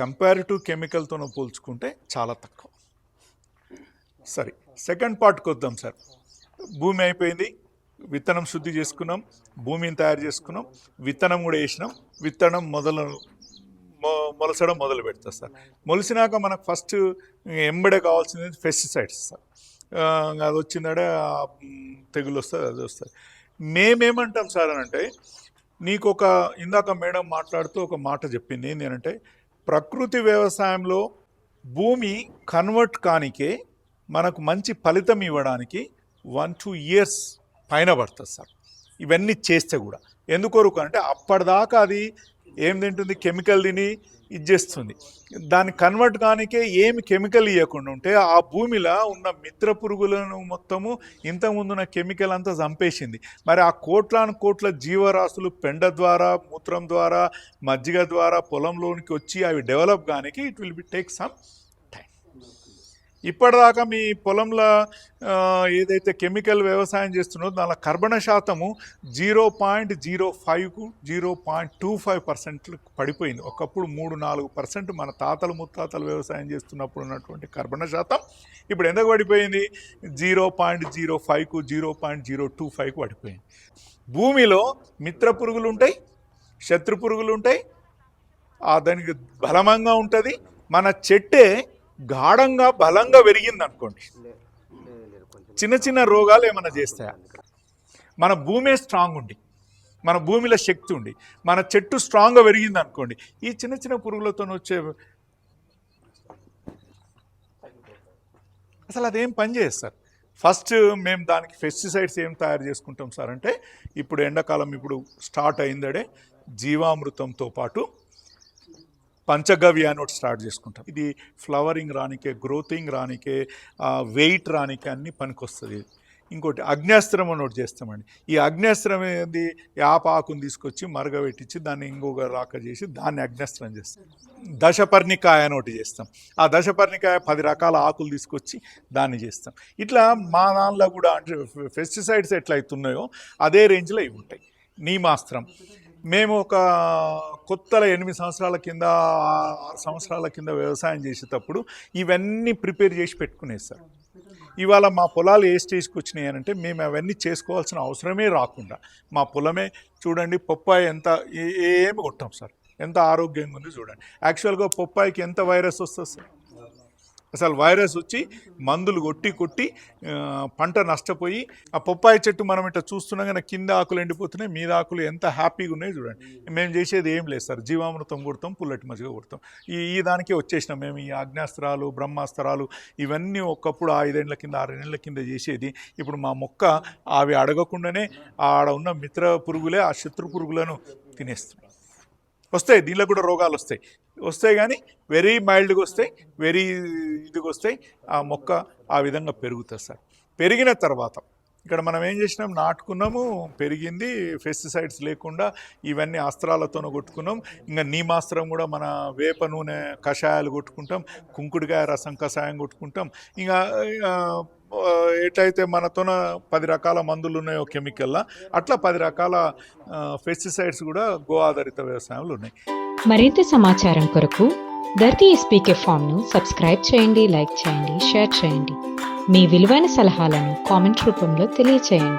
Comparative కెమికల్తో పోల్చుకుంటే చాలా తక్కువ. సరే సెకండ్ పార్ట్కి వద్దాం సార్. భూమి అయిపోయింది విత్తనం శుద్ధి చేసుకున్నాం భూమిని తయారు చేసుకున్నాం విత్తనం కూడా వేసినాం విత్తనం మొదలు మొ- మొలసడం మొదలు పెడతా సార్. మొలిసినాక మనకు ఫస్ట్ ఎంబడే కావాల్సింది పెస్టిసైడ్స్ సార్. అది వచ్చిందడే తెగులు వస్తుంది అది వస్తుంది. మేమేమంటాం సార్ అని అంటే నీకు ఒక ఇందాక మేడం మాట్లాడుతూ ఒక మాట చెప్పింది ఏంటి అంటే ప్రకృతి వ్యవసాయంలో భూమి కన్వర్ట్ కానికే మనకు మంచి ఫలితం ఇవ్వడానికి వన్ టూ ఇయర్స్ పైన పడుతుంది సార్. ఇవన్నీ చేస్తే కూడా. ఎందుకొరకు అంటే అప్పటిదాకా అది ఏం తింటుంది? కెమికల్ తిని ఇది చేస్తుంది దాన్ని కన్వర్ట్ కానికే ఏమి కెమికల్ ఇవ్వకుండా ఉంటే ఆ భూమిలో ఉన్న మిత్ర పురుగులను మొత్తము ఇంతకుముందు ఉన్న కెమికల్ అంతా చంపేసింది. మరి ఆ కోట్లాను కోట్ల జీవరాశులు పెండ ద్వారా మూత్రం ద్వారా మజ్జిగ ద్వారా పొలంలోనికి వచ్చి అవి develop కానికి it will be take some ఇప్పటిదాకా మీ పొలంలో ఏదైతే కెమికల్ వ్యవసాయం చేస్తున్నారో దానిలో కర్బన శాతము zero point zero ఫైవ్కు zero point two five percent పడిపోయింది. ఒకప్పుడు మూడు నాలుగు పర్సెంట్ మన తాతలు ముత్తాతలు వ్యవసాయం చేస్తున్నప్పుడు ఉన్నటువంటి కర్బన శాతం ఇప్పుడు ఎందుకు పడిపోయింది? జీరో పాయింట్ జీరో ఫైవ్కు జీరో పాయింట్ జీరో టూ ఫైవ్కు పడిపోయింది. భూమిలో మిత్ర పురుగులు ఉంటాయి శత్రు పురుగులు ఉంటాయి ఆ దానికి బలమంగా ఉంటుంది. మన చెట్టే గాఢంగా బలంగా పెరిగింది అనుకోండి. చిన్న చిన్న రోగాలు ఏమైనా చేస్తాయా? మన భూమే స్ట్రాంగ్ ఉండి మన భూమిలో శక్తి ఉండి మన చెట్టు స్ట్రాంగ్గా పెరిగింది అనుకోండి ఈ చిన్న చిన్న పురుగులతో వచ్చే అసలు అదేం పని చేస్తారు సార్. ఫస్ట్ మేము దానికి పెస్టిసైడ్స్ ఏం తయారు చేసుకుంటాం సార్ అంటే ఇప్పుడు ఎండాకాలం ఇప్పుడు స్టార్ట్ అయిందడే జీవామృతంతో పాటు పంచగవ్య అని ఒకటి స్టార్ట్ చేసుకుంటాం. ఇది ఫ్లవరింగ్ రానికే గ్రోతింగ్ రానికే వెయిట్ రానికే అన్ని పనికొస్తుంది. ఇంకోటి అగ్నేస్త్రం అని ఒకటి చేస్తామండి. ఈ అగ్నేస్త్రం ఏంది? యాప ఆకుని తీసుకొచ్చి మరగబెట్టించి దాన్ని ఇంకొక రాక చేసి దాన్ని అగ్నేస్త్రం చేస్తాం. దశపర్ణికాయ అని ఒకటి చేస్తాం. ఆ దశపర్ణికాయ పది రకాల ఆకులు తీసుకొచ్చి దాన్ని చేస్తాం. ఇట్లా మా దానిలో కూడా అంటే పెస్టిసైడ్స్ ఎట్లయితే ఉన్నాయో అదే రేంజ్లో ఇవి ఉంటాయి. నీమాస్త్రం. మేము ఒక కొత్తల ఎనిమిది సంవత్సరాల కింద ఆరు సంవత్సరాల కింద వ్యవసాయం చేసేటప్పుడు ఇవన్నీ ప్రిపేర్ చేసి పెట్టుకునేది సార్. ఇవాళ మా పొలాలు ఏ స్టేజ్కి వచ్చినాయి అని అంటే మేము అవన్నీ చేసుకోవాల్సిన అవసరమే రాకుండా. మా పొలమే చూడండి పొప్పాయి ఎంత ఏమి కొట్టాం సార్. ఎంత ఆరోగ్యంగా ఉంది చూడండి. యాక్చువల్గా పొప్పాయికి ఎంత వైరస్ వస్తుంది సార్? అసలు వైరస్ వచ్చి మందులు కొట్టి కొట్టి పంట నష్టపోయి ఆ పొప్పాయి చెట్టు మనం ఇట్లా చూస్తుండగానే కింద ఆకులు ఎండిపోతున్నాయి మీద ఆకులు ఎంత హ్యాపీగా ఉన్నాయి చూడండి. మేము చేసేది ఏం లేదు సార్ జీవామృతం కొడతాం పుల్లటి మజ్జిగ కొడతాం. ఈ ఈ దానికే వచ్చేసినాం మేము ఈ అగ్నాస్త్రాలు బ్రహ్మాస్త్రాలు ఇవన్నీ ఒకప్పుడు ఐదేళ్ళ కింద ఆరేళ్ళ కింద చేసేది. ఇప్పుడు మా మొక్క అవి అడగకుండానే ఆడ ఉన్న మిత్ర పురుగులే ఆ శత్రు పురుగులను తినేస్తున్నాం. వస్తాయి దీనిలో కూడా రోగాలు వస్తాయి. వస్తాయి కానీ వెరీ మైల్డ్గా వస్తాయి వెరీ ఇదిగా వస్తాయి ఆ మొక్క ఆ విధంగా పెరుగుతుంది సార్. పెరిగిన తర్వాత ఇక్కడ మనం ఏం చేసినాం? నాటుకున్నాము పెరిగింది పెస్టిసైడ్స్ లేకుండా ఇవన్నీ అస్త్రాలతోనే కొట్టుకున్నాం. ఇంకా నీమాస్త్రం కూడా మన వేప నూనె కషాయాలు కొట్టుకుంటాం కుంకుడికాయ రసం కషాయం కొట్టుకుంటాం. ఇంకా ఏటైతే మనతోన పది రకాల మందులు ఉన్నాయో కెమికల్లా అట్లా పది రకాల పెస్టిసైడ్స్ కూడా గో ఆధారిత వ్యవసాయంలో ఉన్నాయి. మరింత సమాచారం కొరకు ధర్తి ఎస్పీకే ఫామ్ను సబ్స్క్రైబ్ చేయండి లైక్ చేయండి షేర్ చేయండి. మీ విలువైన సలహాలను కామెంట్ రూపంలో తెలియచేయండి.